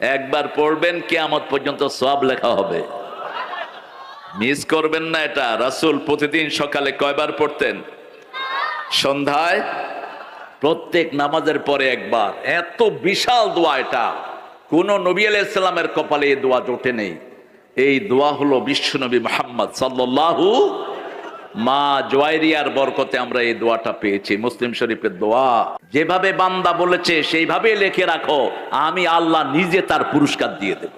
একবার পড়বেন, কেয়ামত পর্যন্ত সব লেখা হবে। মিস করবেন না এটা। রাসূল প্রতিদিন সকালে কয়বার পড়তেন? সন্ধ্যায়? প্রত্যেক নামাজের পরে একবার। এত বিশাল দোয়া এটা। কোন নবী আলাইসাল্লামের কপালে এই দোয়া জোটে নেই। এই দোয়া হলো বিশ্বনবী মোহাম্মদ সাল্লাল্লাহু মা জোয়াইরিয়ার বরকতে আমরা এই দোয়াটা পেয়েছি। মুসলিম শরীফের দোয়া, যেভাবে বান্দা বলেছে, সেইভাবে লেখে রাখো। আমি আল্লাহ নিজে তার পুরস্কার দিয়ে দেব।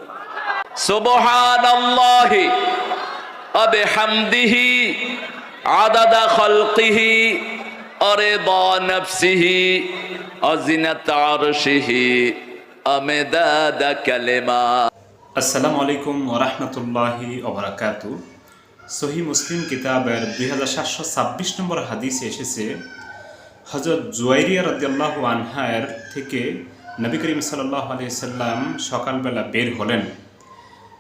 আসসালামাইকুম রহমতুল্লাহ সহি মুসলিম কিতাবের দুই হাজার সাতশো ছাব্বিশ নম্বর হাদিসে এসেছে হজরত জুয়াইরিয়া রদিয়াল্লাহ আনহায়ের থেকে নবী করিম সাল্লাহ সাল্লাম সকালবেলা বের হলেন।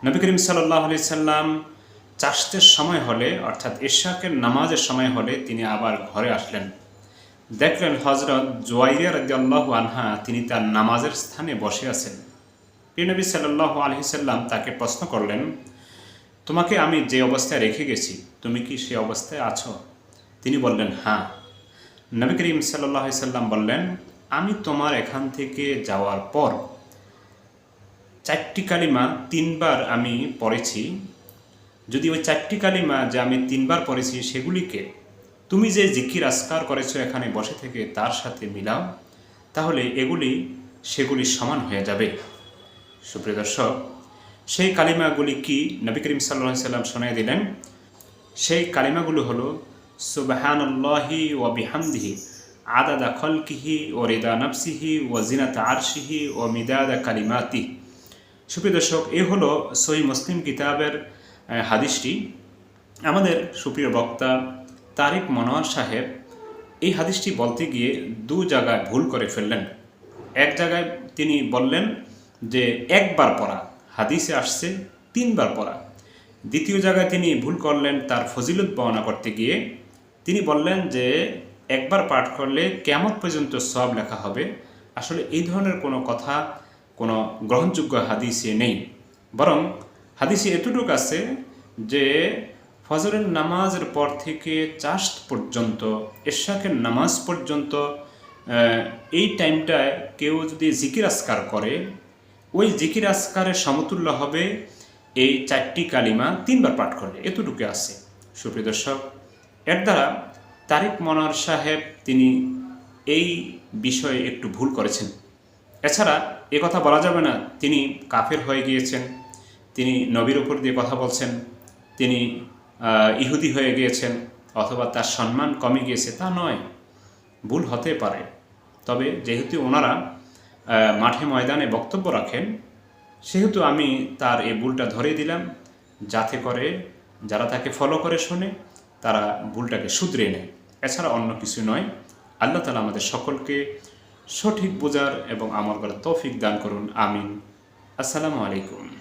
নবী করিম সাল্লাহ সাল্লাম চাষতের সময় হলে, অর্থাৎ ইশাকের নামাজের সময় হলে তিনি আবার ঘরে আসলেন। দেখলেন হজরত জোয়াইরিয়া রদিয়াল্লাহ আনহা, তিনি তার নামাজের স্থানে বসে আছেন। প্রিয়নবী সাল্লাহ আলহিসাল্লাম তাকে প্রশ্ন করলেন তোমাকে আমি যে অবস্থায় রেখে গেছি, তুমি কি সে অবস্থায় আছো? তিনি বললেন হ্যাঁ। নবী করিম সাল্লাহ সাল্লাম বললেন, আমি তোমার এখান থেকে যাওয়ার পর চারটি কালিমা তিনবার আমি পড়েছি। যদি ওই চারটি কালিমা যে আমি তিনবার পড়েছি সেগুলিকে তুমি যে জিকির আসকার করেছ এখানে বসে থেকে তার সাথে মিলাও, তাহলে এগুলি সেগুলি সমান হয়ে যাবে। সুপ্রিয় দর্শক সেই কালিমাগুলি কি নবী করিম সাল্লা সাল্লাম শোনাই দিলেন? সেই কালিমাগুলো হলো, সুবাহানুল্লাহি ও বিহামদিহি, আদাদা খলকিহি ও রেদা নফসিহি ও জিনাত আরশিহি ও মিদাদা কালিমাতি। সুপ্রিয় দর্শক, এ হলো সই মুসলিম কিতাবের হাদিসটি। আমাদের সুপ্রিয় বক্তা তারিক মনোয়ার সাহেব এই হাদিসটি বলতে গিয়ে দু জায়গায় ভুল করে ফেললেন। এক জায়গায় তিনি বললেন যে, একবার পড়া। হাদিসে আসছে তিনবার পড়া। দ্বিতীয় জায়গায় তিনি ভুল করলেন, তার ফজিলত বর্ণনা করতে গিয়ে তিনি বললেন যে, একবার পাঠ করলে কেমন পর্যন্ত সব লেখা হবে? আসলে এই ধরনের কোনো কথা, কোনো গ্রহণযোগ্য হাদিসে নেই। বরং হাদিসে এতটুকু আছে যে, ফজরের নামাজের পর থেকে চাষ্ট পর্যন্ত এশাকের নামাজ পর্যন্ত এই টাইমটায় কেউ যদি জিকির আসকার করে ওই জিকির আসকারের সমতুল্য হবে এই চারটি কালিমা তিনবার পাঠ করলে, এতটুকু আছে। সুপ্রিয় দর্শক, এর দ্বারা তারিক মনোয়ার সাহেব তিনি এই বিষয়ে একটু ভুল করেছেন। এছাড়া এ কথা বলা যাবে না, তিনি কাফের হয়ে গিয়েছেন, তিনি নবীর উপর দিয়ে কথা বলছেন, তিনি ইহুদি হয়ে গিয়েছেন, অথবা তার সম্মান কমে গিয়েছে, তা নয়, ভুল হতে পারে। তবে যেহেতু ওনারা মাঠে ময়দানে বক্তব্য রাখেন। সেহেতু আমি তার এই ভুলটা ধরে দিলাম, যাতে করে যারা তাকে ফলো করে শোনে, তারা ভুলটাকে শুধরে নেয়। এছাড়া অন্য কিছু নয়, আল্লাহ তালা আমাদের সকলকে সঠিক বোঝার এবং আমার করার তৌফিক দান করুন। আমিন। আসসালামু আলাইকুম।